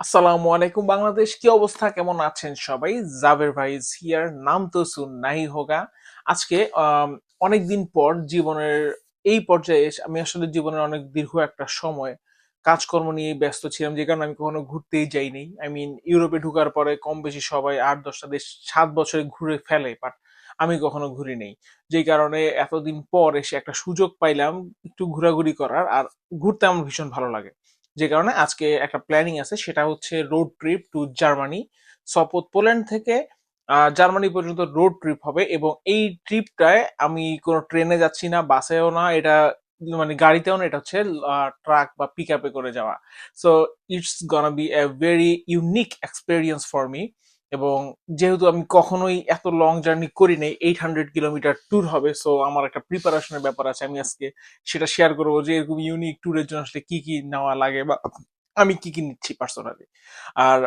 আসসালামু আলাইকুম বাংলাদেশ, কি অবস্থা? কেমন আছেন সবাই? জাবের ভাইজ হিয়ার নাম তো সুন নাই হোগা। আজকে অনেক দিন পর জীবনের, এই পর্যায়ে আমি আসলে জীবনের অনেক দীর্ঘ একটা সময়, কাজকর্ম নিয়ে ব্যস্ত ছিলাম, যে কারণে আমি কখনো ঘুরতেই যাইনি। আই মিন ইউরোপে ঢুকার পরে কম বেশি সবাই আট দশটা দেশ, সাত বছরে ঘুরে ফেলে বাট আমি কখনো ঘুরি নেই। যেই কারণে এতদিন পর এসে একটা সুযোগ পাইলাম, একটু ঘোরাঘুরি করার, আর ঘুরতে আমার ভীষণ ভালো লাগে। যে কারণে আজকে একটা প্ল্যানিং আছে, সেটা হচ্ছে রোড ট্রিপ টু জার্মানি সপোত পোল্যান্ড থেকে জার্মানি পর্যন্ত রোড ট্রিপ হবে এবং এই ট্রিপটায় আমি কোনো ট্রেনে যাচ্ছি না, বাসেও না, এটা মানে গাড়িতেও না, এটা হচ্ছে ট্রাক বা পিক করে যাওয়া। So it's gonna be a very unique experience for me এবং যেহেতু আমি কখনোই এত লং জার্নি করি নাই এইট হান্ড্রেড কিলোমিটার ট্যুর হবে সো আমার একটা প্রিপারেশনের ব্যাপার আছে। আমি আজকে সেটা শেয়ার করব যে, এরকম ইউনিক ট্যুরের জন্য আসলে কি কি নেওয়া লাগে বা আমি কি কি নিচ্ছি পার্সোনালি আর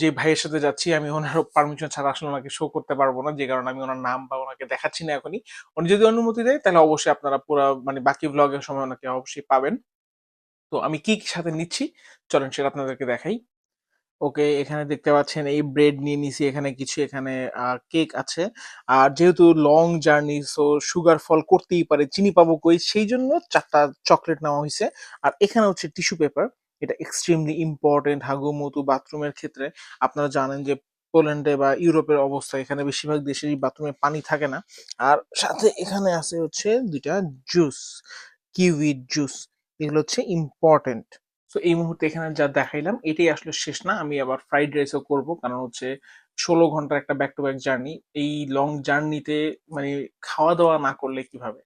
যে ভাইয়ের সাথে যাচ্ছি, আমি ওনার পারমিশন ছাড়া আসলে ওনাকে শো করতে পারব না, যে কারণে আমি ওনার নাম বা ওনাকে দেখাচ্ছি না এখনই। উনি যদি অনুমতি দেয়, তাহলে অবশ্যই আপনারা পুরো মানে বাকি ব্লগের সময় ওনাকে অবশ্যই পাবেন। তো আমি কি কি সাথে নিচ্ছি, চলেন সেটা আপনাদেরকে দেখাই। ওকে এখানে দেখতে পাচ্ছেন, এই ব্রেড নিয়ে নিছি এখানে কিছু, এখানে কেক আছে। আর যেহেতু long journey so sugar fall করতেই পারে, চিনি পাবো কই, সেই জন্য চারটা চকলেট নেওয়া হয়েছে আর এখানে হচ্ছে টিস্যু পেপার এটা এক্সট্রিমলি ইম্পর্টেন্ট হাগু মতু বাথরুমের ক্ষেত্রে। আপনারা জানেন যে পোল্যান্ডে বা ইউরোপের অবস্থা, এখানে বেশিরভাগ দেশেরই বাথরুমে পানি থাকে না। আর সাথে এখানে আছে হচ্ছে দুইটা জুস কিউই জুস এগুলো হচ্ছে ইম্পর্টেন্ট তো এই মুহূর্তে এখানে যা দেখাইলাম, এটাই আসলে শেষ না। আমি আবার ফ্রাইড রাইসও করব, কারণ হচ্ছে ষোলো ঘণ্টার একটা ব্যাক টু ব্যাক জার্নি এই লং জার্নিতে মানে খাওয়া দাওয়া না করলে কীভাবে?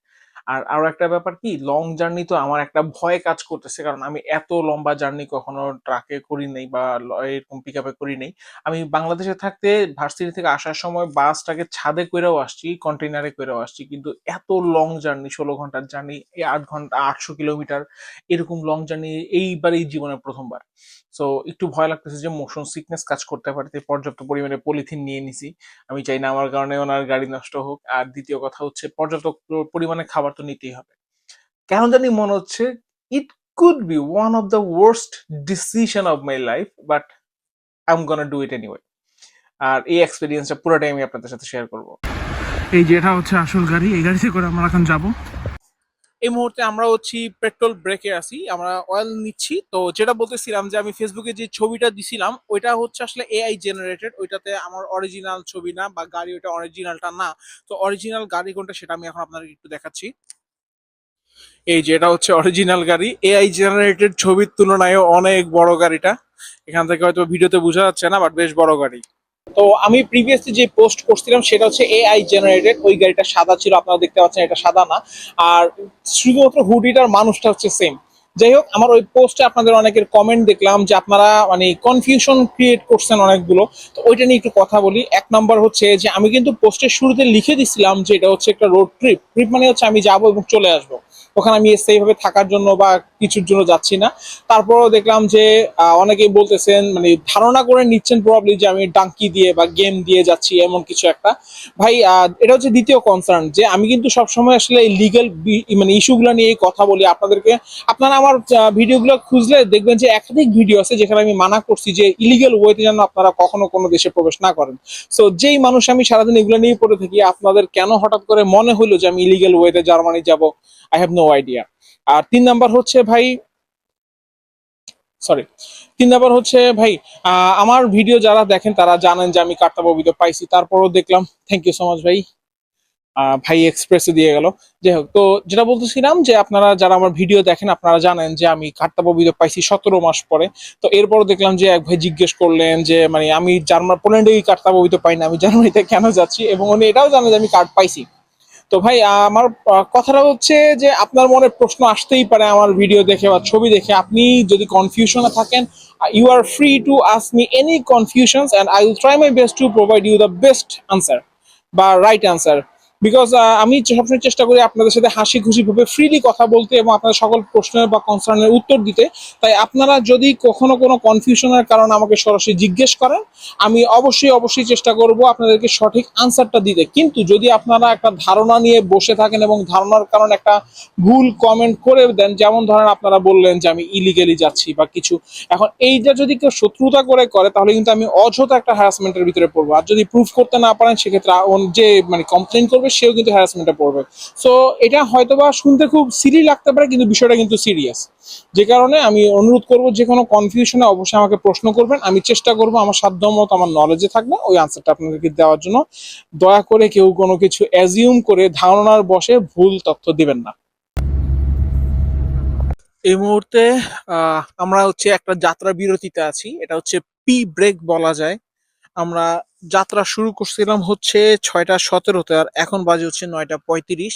আর আরও একটা ব্যাপার কি লং জার্নি তো আমার একটা ভয় কাজ করতেছে, কারণ আমি এত লম্বা জার্নি কখনো ট্রাকে করি নাই বা এরকম পিক আপে করি নাই। আমি বাংলাদেশে থাকতে ভার্সিটি থেকে আসার সময় বাসটাকে ছাদে করেও আসছি কন্টেনারে করেও আসছি, কিন্তু এত লং জার্নি ষোলো ঘণ্টার জার্নি আট ঘণ্টা, আটশো কিলোমিটার, এরকম লং জার্নি এইবারই জীবনের প্রথমবার। সো একটু ভয় লাগতেছে যে মোশন সিকনেস কাজ করতে পারে তাই পর্যাপ্ত পরিমাণে পলিথিন নিয়ে নিছি। আমি চাই না আমার কারণে ওনার গাড়ি নষ্ট হোক। আর দ্বিতীয় কথা হচ্ছে, পর্যাপ্ত পরিমাণে খাবার তো নিতেই হবে। কেন জানি মনে হচ্ছে it could be one of the worst decision of my life but I am gonna do it anyway আর এই এক্সপিরিয়েন্সটা পুরোটাই আমি আপনাদের সাথে শেয়ার করব। এই যেটা হচ্ছে আসল গাড়ি, এই গাড়িতে করে আমরা এখন যাব। এই মুহূর্তে আমরা হচ্ছি পেট্রোল ব্রেকে আছি, আমরা অয়েল নিচ্ছি। তো যেটা বলতেছিলাম যে আমি ফেসবুকে যে ছবিটা দিছিলাম, ওইটা হচ্ছে আসলে এআই জেনারেটেড ওইটাতে আমার অরিজিনাল ছবি না বা গাড়ি ওইটা অরিজিনালটা না। তো অরিজিনাল গাড়ি কোনটা সেটা আমি এখন আপনাদের একটু দেখাচ্ছি। এই যে এটা হচ্ছে অরিজিনাল গাড়ি এআই জেনারেটেড ছবির তুলনায় অনেক বড় গাড়িটা। এখান থেকে হয়তো ভিডিওতে বোঝা যাচ্ছে না বাট বেশ বড় গাড়ি। তো আমি প্রিভিয়াসলি যে পোস্ট করছিলাম সেটা হচ্ছে এআই জেনারেটেড ওই গাড়িটা সাদা ছিল, আপনারা দেখতে পাচ্ছেন এটা সাদা না। আর শুধুমাত্র হুডিটার মানুষটা হচ্ছে সেম যাই হোক, আমার ওই পোস্টে আপনাদের অনেকের কমেন্ট দেখলাম যে আপনারা মানে কনফিউশন ক্রিয়েট করছেন অনেকগুলো। তো ওইটা নিয়ে একটু কথা বলি। এক নম্বর হচ্ছে যে আমি কিন্তু পোস্টের শুরুতে লিখে দিছিলাম যে এটা হচ্ছে একটা রোড ট্রিপ ট্রিপ মানে হচ্ছে আমি যাব এবং চলে আসব। ওখানে আমি সেইভাবে থাকার জন্য বা কিছুর জন্য যাচ্ছি না। তারপরও দেখলাম যে অনেকেই বলতেছেন মানে ধারণা করে নিচ্ছেন প্রবাবলি যে আমি ডাঙ্কি দিয়ে বা গেম দিয়ে যাচ্ছি, এমন কিছু একটা। ভাই এটা হচ্ছে দ্বিতীয় কনসার্ন যে আমি কিন্তু সবসময় আসলে এই লিগেল মানে ইস্যুগুলো নিয়ে কথা বলি আপনাদেরকে। আপনারা আমার ভিডিওগুলো খুঁজলে দেখবেন যে একাধিক ভিডিও আছে যেখানে আমি মানা করছি যে ইলিগেল ওয়েতে যেন আপনারা কখনো কোনো দেশে প্রবেশ না করেন। সো যেই মানুষ আমি সারাদিন এগুলো নিয়ে পড়ে থাকি, আপনাদের কেন হঠাৎ করে মনে হলো যে আমি ইলিগেল ওয়েতে জার্মানি যাব? আই হ্যাভ নো আইডিয়া আর তিন নাম্বার হচ্ছে ভাই সরি তিন নাম্বার হচ্ছে ভাই আমার ভিডিও যারা দেখেন তারা জানেন যে আমি কার্তাববিত পাইছি, তারপরও দেখলাম থ্যাংক ইউ সো মাচ ভাই। ভাই এক্সপ্রেসে দিয়ে গেল। যাই হোক, তো যেটা বলতেছিলাম যে আপনারা যারা আমার ভিডিও দেখেন, আপনারা জানেন যে আমি কার্তাববিত পাইছি সতেরো মাস পরে। তো এরপরও দেখলাম যে এক ভাই জিজ্ঞেস করলেন যে মানে আমি জার্মান পোল্যান্ডে কার্তাববিত পাই না, আমি জার্মানিতে কেন যাচ্ছি? এবং উনি এটাও জানেন যে আমি কার্ড পাইছি। তো ভাই, আমার কথাটা হচ্ছে যে আপনার মনে প্রশ্ন আসতেই পারে আমার ভিডিও দেখে বা ছবি দেখে। আপনি যদি কনফিউশনে থাকেন you are free to ask me any confusions and I will try my best to provide you the best answer বা রাইট আনসার বিকজ আমি সবসময় চেষ্টা করি আপনাদের সাথে হাসি খুশি ভাবে ফ্রিলি কথা বলতে এবং আপনাদের সকল প্রশ্নের বা কনসার্নের উত্তর দিতে। তাই আপনারা যদি কখনো কোনো কনফিউশনের কারণে আমাকে সরাসরি জিজ্ঞেস করেন, আমি অবশ্যই অবশ্যই চেষ্টা করব আপনাদেরকে সঠিক আনসারটা দিতে। কিন্তু যদি আপনারা একটা ধারণা নিয়ে বসে থাকেন এবং ধারণার কারণে একটা ভুল কমেন্ট করে দেন, যেমন ধরেন আপনারা বললেন যে আমি ইলিগেলি যাচ্ছি বা কিছু, এখন এইটা যদি কেউ শত্রুতা করে করে, তাহলে কিন্তু আমি অযথা একটা হ্যারাসমেন্টের ভিতরে পড়ব। আর যদি প্রুফ করতে না পারেন, সেক্ষেত্রে যে মানে কমপ্লেন করবে সেও কিন্তু হ্যারাসমেন্টে পড়বে। সো এটা হয়তোবা শুনতে খুব সিরি লাগতে পারে, কিন্তু বিষয়টা কিন্তু সিরিয়াস যে কারণে আমি অনুরোধ করব, যে কোনো কনফিউশনে অবশ্যই আমাকে প্রশ্ন করবেন। আমি চেষ্টা করব, আমার সাধ্য মতো আমার নলেজে থাকবে, ওই আনসারটা আপনাদেরকে দেওয়ার জন্য। দয়া করে কেউ কোনো কিছু অ্যাজিউম করে, ধারণার বসে ভুল তথ্য দিবেন না। এই মুহূর্তে আমরা হচ্ছে একটা যাত্রা বিরতিতে আছি। এটা হচ্ছে পি ব্রেক বলা যায়। আমরা যাত্রা শুরু করছিলাম হচ্ছে ছয়টা সতেরোতে আর এখন বাজে হচ্ছে নয়টা পঁয়ত্রিশ।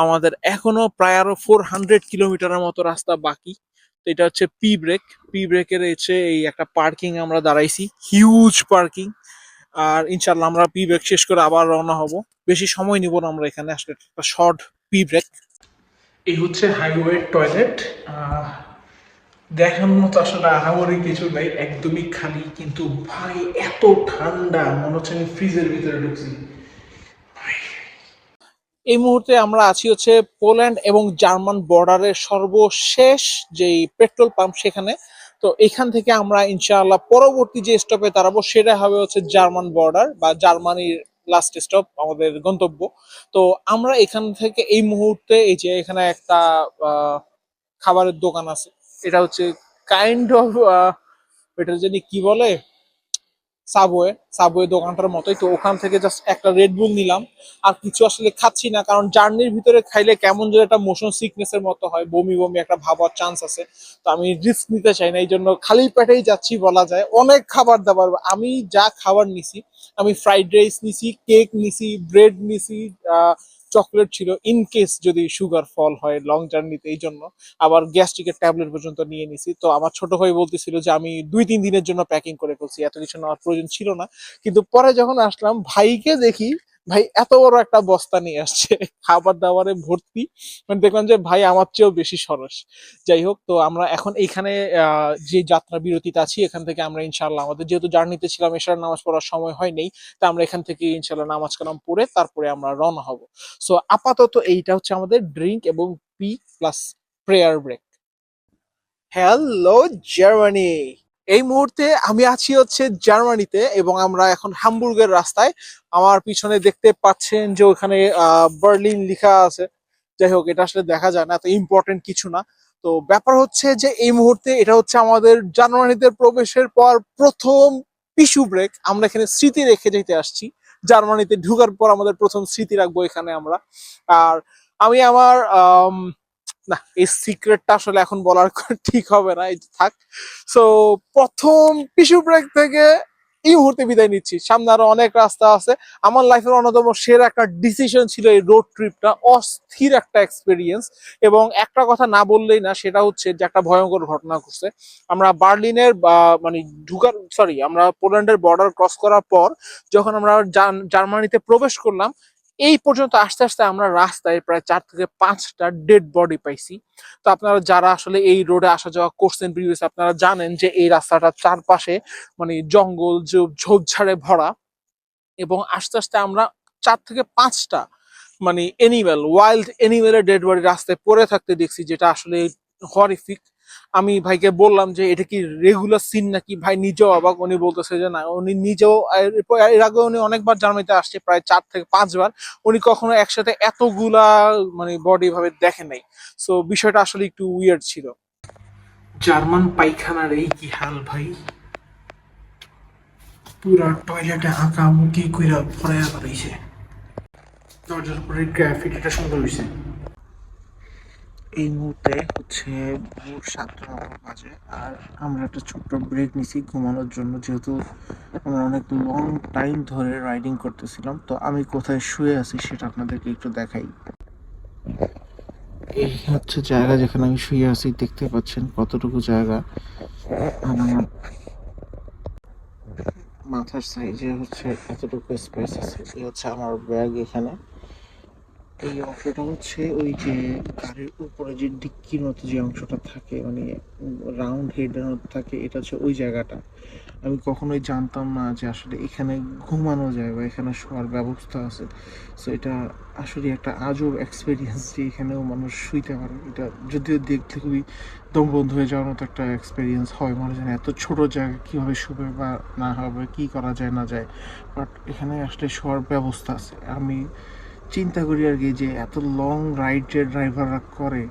আমাদের এখনও প্রায় আরও ফোর হান্ড্রেড কিলোমিটারের মতো রাস্তা বাকি। তো এটা হচ্ছে পি ব্রেক পি ব্রেকের হচ্ছে এই একটা পার্কিং আমরা দাঁড়াইছি। হিউজ পার্কিং আর ইনশাল্লাহ আমরা পি ব্রেক শেষ করে আবার রওনা হব। বেশি সময় নিব না আমরা এখানে। আসলে একটা শর্ট পি ব্রেক এই হচ্ছে হাইওয়ে টয়লেট দেখার মতো আসলে আহামরি কিছু নাই, একদমই খালি, কিন্তু ভাই, এত ঠান্ডা, মনে হচ্ছে আমি ফ্রিজের ভিতরে ঢুকছি। এই মুহূর্তে আমরা আছি হচ্ছে পোল্যান্ড এবং জার্মান বর্ডারের সর্বশেষ যেই পেট্রোল পাম্প সেখানে। তো এখান থেকে আমরা ইনশাআল্লাহ পরবর্তী যে স্টপে দাঁড়াবো, সেটা হবে হচ্ছে জার্মান বর্ডার বা জার্মানির লাস্ট স্টপ আমাদের গন্তব্য। তো আমরা এখান থেকে এই মুহূর্তে এই যে এখানে একটা খাবারের দোকান আছে এটা হচ্ছে কাইন্ড অফ এটা জানি কি বলে? সাবওয়ে সাবওয়ে দোকানটার মতোই। তো ওখান থেকে জাস্ট একটা রেড বুল নিলাম। আর কিছু আসলে খাচ্ছি না, কারণ জার্নির ভিতরে খাইলে কেমন যেন একটা মোশন সিকনেস এর মতো হয়, বমি বমি একটা ভাবার চান্স আছে। তো আমি রিস্ক নিতে চাই না এই জন্য খালি পেটেই যাচ্ছি বলা যায়। অনেক খাবার দাবার, আমি যা খাবার নিছি, আমি ফ্রাইড রাইস নিছি কেক নিছি ব্রেড নিছি চকলেট ছিল ইন কেস যদি সুগার ফল হয় লং জার্নিতে এই জন্য। আবার গ্যাস্ট্রিকের ট্যাবলেট পর্যন্ত নিয়ে নিছি। তো আমার ছোট ভাই বলতেছিল যে, আমি দুই, তিন দিনের জন্য প্যাকিং করে ফেলছি। এত কিছু নেওয়ার প্রয়োজন ছিল না। কিন্তু পরে যখন আসলাম, ভাইকে দেখি ভাই, এত বড় একটা বস্তা নিয়ে আসছে খাবার দাবারে ভর্তি। মানে দেখলাম যে, ভাই, আমার চেয়েও বেশি সরস। যাই হোক, তো আমরা এখন এইখানে যে যাত্রা বিরতিতে আছি, এখান থেকে আমরা ইনশাল্লাহ আমাদের যেহেতু জার্নিতে ছিলাম এশার নামাজ পড়ার সময় হয় নেই তা আমরা এখান থেকে ইনশাল্লাহ নামাজ কালাম পড়ে তারপরে আমরা রওনা হব। সো আপাতত এইটা হচ্ছে আমাদের ড্রিঙ্ক এবং pee plus prayer break hello Germany এই মুহূর্তে আমি আছি হচ্ছে জার্মানিতে এবং আমরা এখন হামবুর্গের রাস্তায়। আমার পিছনে দেখতে পাচ্ছেন যে ওখানে বার্লিন লেখা আছে। যাই হোক এটা আসলে দেখা যায় না তো ইম্পর্টেন্ট কিছু না। তো ব্যাপার হচ্ছে যে এই মুহূর্তে এটা হচ্ছে আমাদের জার্মানিতে প্রবেশের পর প্রথম পিছু ব্রেক আমরা এখানে স্মৃতি রেখে যেতে আসছি। জার্মানিতে ঢুকার পর আমাদের প্রথম স্মৃতি রাখব এখানে আমরা। আর আমি আমার আম, না, এই সিক্রেটটা আসলে এখন বলার ঠিক হবে না, এই থাক। সো প্রথম পিছু ব্রেক থেকে এই মুহূর্তে বিদায় নিচ্ছি। সামনে আরও অনেক রাস্তা আছে। আমার লাইফের অন্যতম সেরা একটা ডিসিশন ছিল এই রোড ট্রিপটা অস্থির একটা এক্সপিরিয়েন্স এবং একটা কথা না বললেই না, সেটা হচ্ছে যে একটা ভয়ঙ্কর ঘটনা ঘটছে। আমরা বার্লিনের মানে ঢুকার সরি আমরা পোল্যান্ডের বর্ডার ক্রস করার পর, যখন আমরা জার্ম- জার্মানিতে প্রবেশ করলাম এই পর্যন্ত আস্তে আস্তে আমরা রাস্তায় প্রায় চার থেকে পাঁচটা ডেড বডি পাইছি। তো আপনারা যারা আসলে এই রোডে আসা যাওয়া করছেন প্রিভিয়াস আপনারা জানেন যে এই রাস্তাটার চারপাশে মানে জঙ্গল ঝোপঝাড়ে ভরা এবং আস্তে আস্তে আমরা চার থেকে পাঁচটা মানে এনিম্যাল ওয়াইল্ড এনিম্যালের ডেড বডি রাস্তায় পড়ে থাকতে দেখছি, যেটা আসলে হরিফিক আমি ভাইকে বললাম যে, এটা কি রেগুলার সিন নাকি? ভাই নিজেও অবাক, উনি বলতেছে যে, না। উনি নিজেও এর- আগে উনি অনেকবার জার্মানিতে আসছে, প্রায় চার থেকে পাঁচবার। উনি কখনো একসাথে এতগুলা মানে বডি ভাবে দেখে নাই। সো বিষয়টা আসলে একটু উইয়ার্ড ছিল। জার্মান পায়খানার এই কি হাল ভাই? পুরা টয়লেটে আঁকা মুখি কইরা ভরাইয়া বাড়াইছে। দরজার উপরে গ্রাফিটিটা সুন্দর হয়েছে এই মুহূর্তে হচ্ছে ভোর সাতটা মতো বাজে, আর আমরা একটা ছোট্ট ব্রেক নিছি ঘুমানোর জন্য, যেহেতু আমরা অনেক লং টাইম ধরে রাইডিং করতেছিলাম। তো আমি কোথায় শুয়ে আছি সেটা আপনাদেরকে একটু দেখাই। এই হচ্ছে জায়গা যেখানে আমি শুয়ে আছি, দেখতে পাচ্ছেন কতটুকু জায়গা। আমার মাথার সাইজে হচ্ছে এতটুকু স্পেস আছে হচ্ছে আমার ব্যাগ এখানে। এই অংশটা হচ্ছে ওই যে গাড়ির উপরে যে ডিক্কির মতো যে অংশটা থাকে মানে রাউন্ড হেডের মতো থাকে, এটা হচ্ছে ওই জায়গাটা। আমি কখনোই জানতাম না যে আসলে এখানে ঘুমানো যায় বা এখানে শোয়ার ব্যবস্থা আছে। সো এটা আসলে একটা আজব এক্সপিরিয়েন্স যে এখানেও মানুষ শুইতে পারে। এটা যদিও দেখতে খুবই দম বন্ধ হয়ে যাওয়ার মতো একটা এক্সপিরিয়েন্স হয়। মানুষ জানে এত ছোট জায়গা কীভাবে শুবে বা না হবে, কী করা যায়, না যায়। বাট এখানে আসলে শোয়ার ব্যবস্থা আছে। আমি চিন্তা করি আর কি যে এত লং রাইড যে ড্রাইভাররা করে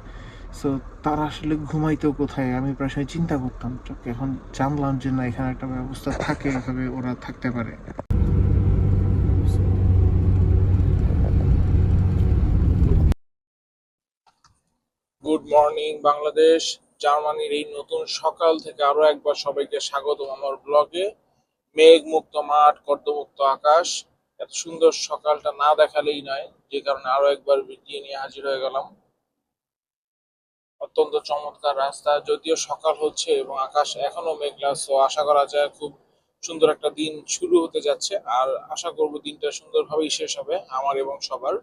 সো তারা আসলে ঘুমাইতেও কোথায়? আমি প্রায় সময় চিন্তা করতাম এখন জানলাম যে না, এখানে একটা ব্যবস্থা থাকে, এভাবে ওরা থাকতে পারে। গুড মর্নিং বাংলাদেশ জার্মানির এই নতুন সকাল থেকে আরও একবার সবাইকে স্বাগত আমার ব্লগে মেঘ মুক্ত মাঠ কর্দমুক্ত আকাশ। এত সুন্দর সকালটা না দেখালেই নয়, যে কারণে আরও একবার ভিডিও নিয়ে হাজির হয়ে গেলাম। অত্যন্ত চমৎকার রাস্তা, যদিও সকাল হচ্ছে এবং আকাশ এখনও মেঘলা সো আশা করা যায় খুব সুন্দর একটা দিন শুরু হতে যাচ্ছে। আর আশা করব দিনটা সুন্দরভাবেই শেষ হবে, আমার এবং সবার।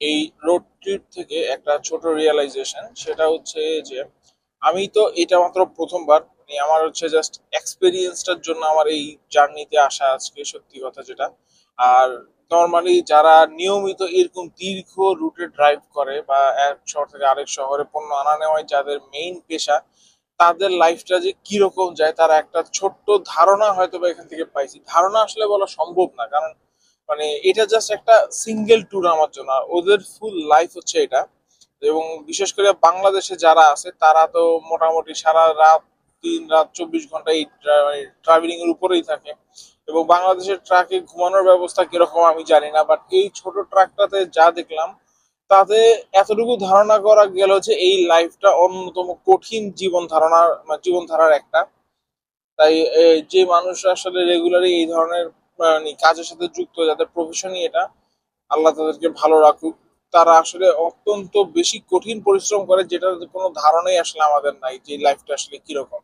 এই রোড ট্রিপ থেকে একটা ছোট রিয়েলাইজেশন সেটা হচ্ছে যে, আমি তো এটা মাত্র প্রথমবার মানে আমার হচ্ছে জাস্ট এক্সপিরিয়েন্সটার জন্য আমার এই জার্নিতে আসা আজকে সত্যি কথা যেটা। আর নর্মালি যারা নিয়মিত এরকম দীর্ঘ রুটে ড্রাইভ করে বা এক শহর থেকে আরেক শহরে পণ্য আনা নেওয়ায় যাদের মেইন পেশা, তাদের লাইফটা যে কীরকম যায় তার একটা ছোট্ট ধারণা হয়তো বা এখান থেকে পাইছি। ধারণা আসলে বলা সম্ভব না, কারণ মানে এটা জাস্ট একটা সিঙ্গেল ট্যুর আমার জন্য। ওদের ফুল লাইফ হচ্ছে এটা। এবং বিশেষ করে বাংলাদেশে যারা আছে, তারা তো মোটামুটি সারা রাত দিন রাত চব্বিশ ঘণ্টা এই ট্রাভেলিং এর উপরেই থাকে। এবং বাংলাদেশের ট্রাকে ঘুমানোর ব্যবস্থা কীরকম আমি জানি না বাট এই ছোট ট্রাকটাতে যা দেখলাম, তাতে এতটুকু ধারণা করা গেল যে এই লাইফটা অন্যতম কঠিন জীবন ধারণার মানে জীবনধারার একটা। তাই যে মানুষ আসলে রেগুলারই এই ধরনের মানে কাজের সাথে যুক্ত, যাদের প্রফেশনই এটা, আল্লাহ তাদেরকে ভালো রাখুক। তারা আসলে অত্যন্ত বেশি কঠিন পরিশ্রম করে, যেটার কোনো ধারণাই আসলে আমাদের নাই যে লাইফটা আসলে কীরকম।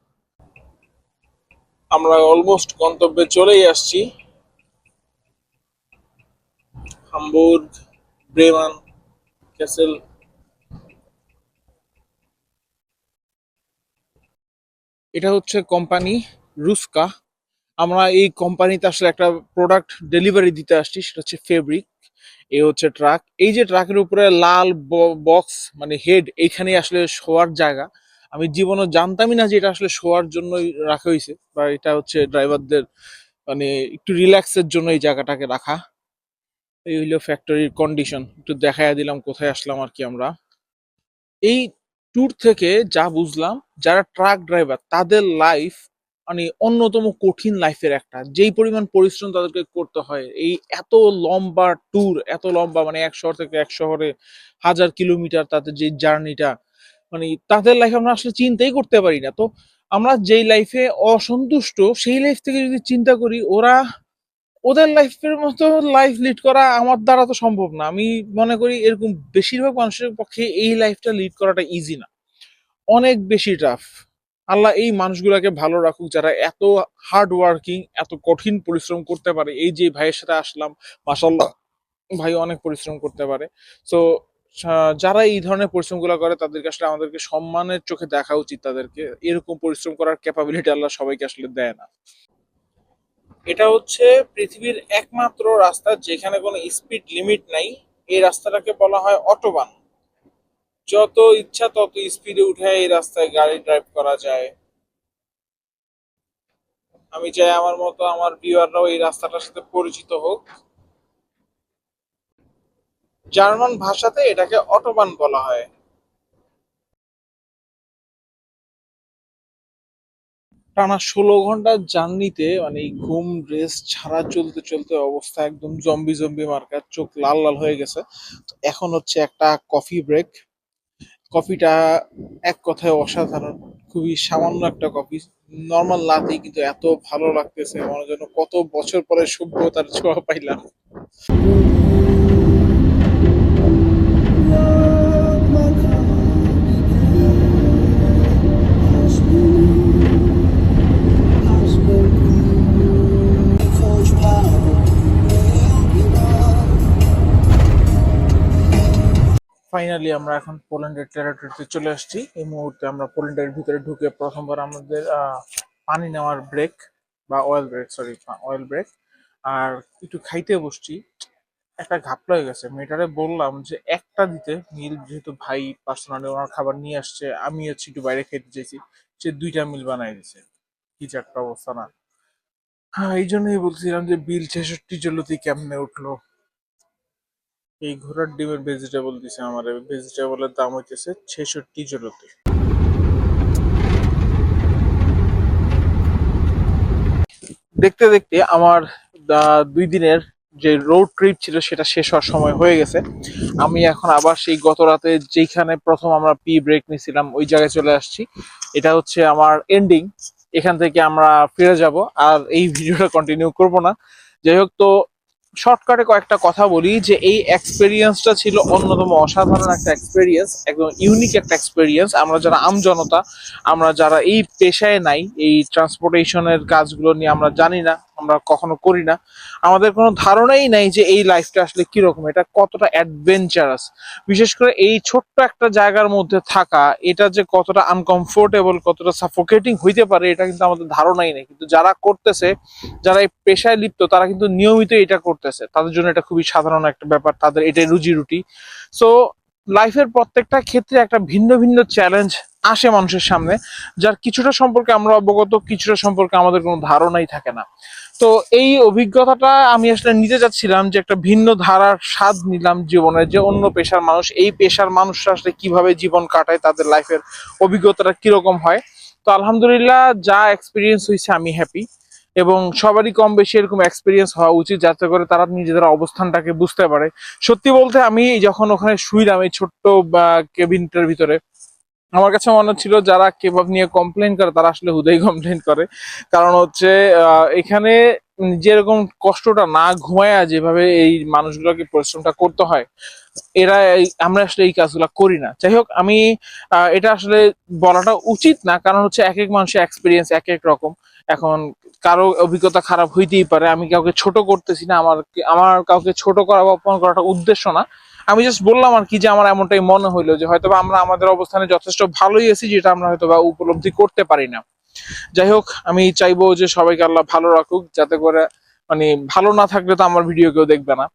আমরা অলমোস্ট গন্তব্যে চলেই আসছি। Hamburg, Bremen, Kassel. এটা হচ্ছে কোম্পানি রুস্কা। আমরা এই কোম্পানিতে আসলে একটা প্রোডাক্ট ডেলিভারি দিতে আসছি, সেটা হচ্ছে ফেব্রিক এ হচ্ছে ট্রাক এই যে ট্রাকের উপরে লাল বক্স মানে হেড এইখানে আসলে শোয়ার জায়গা। আমি জীবনে জানতামই না যে এটা আসলে শোয়ার জন্যই রাখা হয়েছে বা এটা হচ্ছে ড্রাইভারদের মানে একটু রিল্যাক্সের জন্য এই জায়গাটাকে রাখা। এই হইল ফ্যাক্টরির কন্ডিশন একটু দেখাইয়া দিলাম কোথায় আসলাম আর কি আমরা। এই ট্যুর থেকে যা বুঝলাম, যারা ট্রাক ড্রাইভার তাদের লাইফ মানে অন্যতম কঠিন লাইফের একটা। যেই পরিমাণ পরিশ্রম তাদেরকে করতে হয়, এই এত লম্বা ট্যুর এত লম্বা মানে এক শহর থেকে এক শহরে হাজার কিলোমিটার তাদের যে জার্নিটা মানে তাদের লাইফ আমরা আসলে চিন্তাই করতে পারি না। তো আমরা যেই লাইফে অসন্তুষ্ট, সেই লাইফ থেকে যদি চিন্তা করি, ওরা ওদের লাইফের মতো লাইফ লিড করা আমার দ্বারা তো সম্ভব না। আমি মনে করি এরকম বেশিরভাগ মানুষের পক্ষে এই লাইফটা লিড করাটা ইজি না। অনেক বেশি টাফ আল্লাহ এই মানুষগুলাকে ভালো রাখুক, যারা এত হার্ড ওয়ার্কিং এত কঠিন পরিশ্রম করতে পারে। এই যে ভাইয়ের সাথে আসলাম মাসাল্লাহ ভাই অনেক পরিশ্রম করতে পারে। তো যারা এই ধরনের পরিশ্রমগুলো করে, তাদেরকে আসলে আমাদেরকে সম্মানের চোখে দেখা উচিত তাদেরকে। এরকম পরিশ্রম করার ক্যাপাবিলিটি আল্লাহ সবাইকে আসলে দেয় না। এটা হচ্ছে পৃথিবীর একমাত্র রাস্তা যেখানে কোনো স্পিড লিমিট নাই। এই রাস্তাটাকে বলা হয় অটোবান যত ইচ্ছা তত স্পিডে উঠে এই রাস্তায় গাড়ি ড্রাইভ করা যায়। আমি চাই আমার মতো আমার ভিউয়াররাও এই রাস্তাটার সাথে পরিচিত হোক। জার্মান ভাষাতে এটাকে অটোবান বলা হয়। টানা ষোলো ঘণ্টার জার্নিতে মানে ঘুম, রেস্ট ছাড়া চলতে চলতে অবস্থা একদম জম্বি জম্বি মার্কা চোখ লাল লাল হয়ে গেছে। এখন হচ্ছে একটা কফি ব্রেক কফিটা এক কথায় অসাধারণ, খুবই সামান্য একটা কফি নর্মাল লাতেই কিন্তু এত ভালো লাগতেছে, মনে যেন কত বছর পরে সভ্যতার ছোঁয়া পাইলাম। ফাইনালি আমরা এখন পোল্যান্ডের টেরিটরিতে চলে আসছি। এই মুহূর্তে আমরা পোল্যান্ডের ভিতরে ঢুকে প্রথমবার আমাদের পানি নেওয়ার ব্রেক বা oil break sorry oil break আর একটু খাইতে বসছি। একটা ঘাপলা হয়ে গেছে। মেয়েটারে বললাম যে, একটা দিতে মিল যেহেতু ভাই পার্সোনালি ওনার খাবার নিয়ে আসছে, আমি হচ্ছে একটু বাইরে খেতে চাইছি। সে দুইটা মিল বানাই দিছে। কি একটা অবস্থা না। হ্যাঁ এই জন্যই বলছিলাম যে, বিল ছেষট্টি জলতি কেমনে উঠল? এই ঘোড়ার ডিমের ভেজিটেবল দিছে আমার। ভেজিটেবলের দাম হইতেছে ছেষট্টি জলতি। দেখতে দেখতে আমার দুই দিনের যে রোড ট্রিপ ছিল সেটা শেষ হওয়ার সময় হয়ে গেছে। আমি এখন আবার সেই গত রাতে যেখানে প্রথম আমরা পি ব্রেক নিয়েছিলাম ওই জায়গায় চলে আসছি। এটা হচ্ছে আমার এন্ডিং এখান থেকে আমরা ফিরে যাব, আর এই ভিডিওটা কন্টিনিউ করব না। যাই হোক, তো শর্টকাটে কয়েকটা কথা বলি যে এই এক্সপেরিয়েন্সটা ছিল অন্যতম অসাধারণ একটা এক্সপেরিয়েন্স একদম ইউনিক একটা এক্সপেরিয়েন্স আমরা যারা আমজনতা আমরা যারা এই পেশায় নাই, এই ট্রান্সপোর্টেশনের কাজগুলো নিয়ে আমরা জানি না, আমরা কখনো করি না। আমাদের কোনো ধারণাই নাই যে এই লাইফটা আসলে কীরকম, এটা কতটা অ্যাডভেঞ্চারাস বিশেষ করে এই ছোট্ট একটা জায়গার মধ্যে থাকা, এটা যে কতটা আনকমফোর্টেবল কতটা সাফোকেটিং হইতে পারে, এটা কিন্তু আমাদের ধারণাই নেই। কিন্তু যারা করতেছে, যারা এই পেশায় লিপ্ত, তারা কিন্তু নিয়মিত এটা করতেছে, তাদের জন্য এটা খুবই সাধারণ একটা ব্যাপার, তাদের এটাই রুজি রুটি। সো লাইফের প্রত্যেকটা ক্ষেত্রে একটা ভিন্ন ভিন্ন চ্যালেঞ্জ আসে মানুষের সামনে, যার কিছুটা সম্পর্কে আমরা অবগত, কিছুটা সম্পর্কে আমাদের কোনো ধারণাই থাকে না। তো, এই অভিজ্ঞতাটা আমি আসলে নিতে যাচ্ছিলাম যে একটা ভিন্ন ধারার স্বাদ নিলাম জীবনে, যে অন্য পেশার মানুষ, এই পেশার মানুষরা আসলে কীভাবে জীবন কাটায়, তাদের লাইফের অভিজ্ঞতাটা কীরকম হয়। তো, আলহামদুলিল্লাহ, যা এক্সপিরিয়েন্স হয়েছে, আমি হ্যাপি এবং সবারই কম বেশি এরকম এক্সপিরিয়েন্স হওয়া উচিত, যাতে করে তারা নিজেদের অবস্থানটাকে বুঝতে পারে। সত্যি বলতে আমি যখন ওখানে শুইলাম এই ছোট্ট কেবিনটার ভিতরে, আমার কাছে মনে হচ্ছিল যারা কেবাব নিয়ে কমপ্লেন করে, তারা আসলে হুদাই কমপ্লেন করে। কারণ হচ্ছে এখানে যেরকম কষ্টটা না ঘুমায়া যেভাবে এই মানুষগুলোকে পরিশ্রমটা করতে হয়, এরা আমরা আসলে এই কাজগুলো করি না। যাই হোক, আমি এটা আসলে বলাটা উচিত না, কারণ হচ্ছে এক এক মানুষের এক্সপিরিয়েন্স এক এক রকম। এখন কারও অভিজ্ঞতা খারাপ হইতেই পারে, আমি কাউকে ছোট করতেছি না, আমার আমার কাউকে ছোট করা বা অপমান করাটা উদ্দেশ্য না। আমি জাস্ট বললাম আর কি যে আমার এমনটাই মনে হইল যে হয়তোবা আমরা আমাদের অবস্থানে যথেষ্ট ভালোই আছি, যেটা আমরা হয়তোবা উপলব্ধি করতে পারি না। যাই হোক, আমি চাইব যে সবাইকে আল্লাহ ভালো রাখুক, যাতে করে মানে ভালো না থাকলে তো আমার ভিডিও কেউ দেখবে না।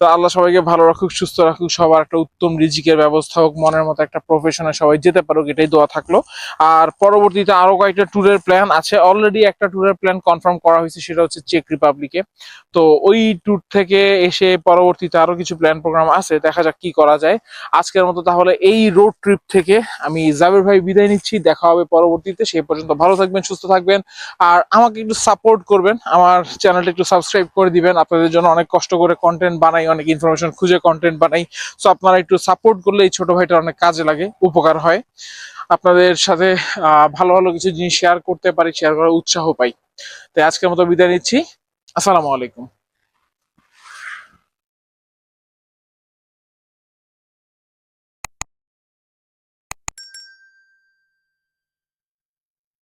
তো আল্লাহ সবাইকে ভালো রাখুক, সুস্থ রাখুক, সবার একটা উত্তম রিজিকের ব্যবস্থা হোক, মনের মতো একটা প্রফেশনে সবাই যেতে পারুক, এটাই দোয়া থাকল। আর পরবর্তীতে আরও কয়েকটা ট্যুরের প্ল্যান আছে অলরেডি একটা ট্যুরের প্ল্যান কনফার্ম করা হয়েছে, সেটা হচ্ছে চেক রিপাবলিকে তো ওই ট্যুর থেকে এসে পরবর্তীতে আরও কিছু প্ল্যান প্রোগ্রাম আছে, দেখা যাক কি করা যায়। আজকের মতো তাহলে এই রোড ট্রিপ থেকে আমি জাবের ভাই বিদায় নিচ্ছি, দেখা হবে পরবর্তীতে, সেই পর্যন্ত ভালো থাকবেন, সুস্থ থাকবেন। আর আমাকে একটু সাপোর্ট করবেন, আমার চ্যানেলটা একটু সাবস্ক্রাইব করে দিবেন, আপনাদের জন্য অনেক কষ্ট করে কন্টেন্ট বানাই অনেক ইনফরমেশন খুঁজে কন্টেন্ট বানাই। সো আপনারা একটু সাপোর্ট করলে এই ছোট ভাইটার অনেক কাজে লাগে, উপকার হয়। আপনাদের সাথে ভালো ভালো কিছু জিনিস শেয়ার করতে পারি শেয়ার করার উৎসাহ পাই। তাই আজকের মতো বিদায় নিচ্ছি। আসসালামু আলাইকুম।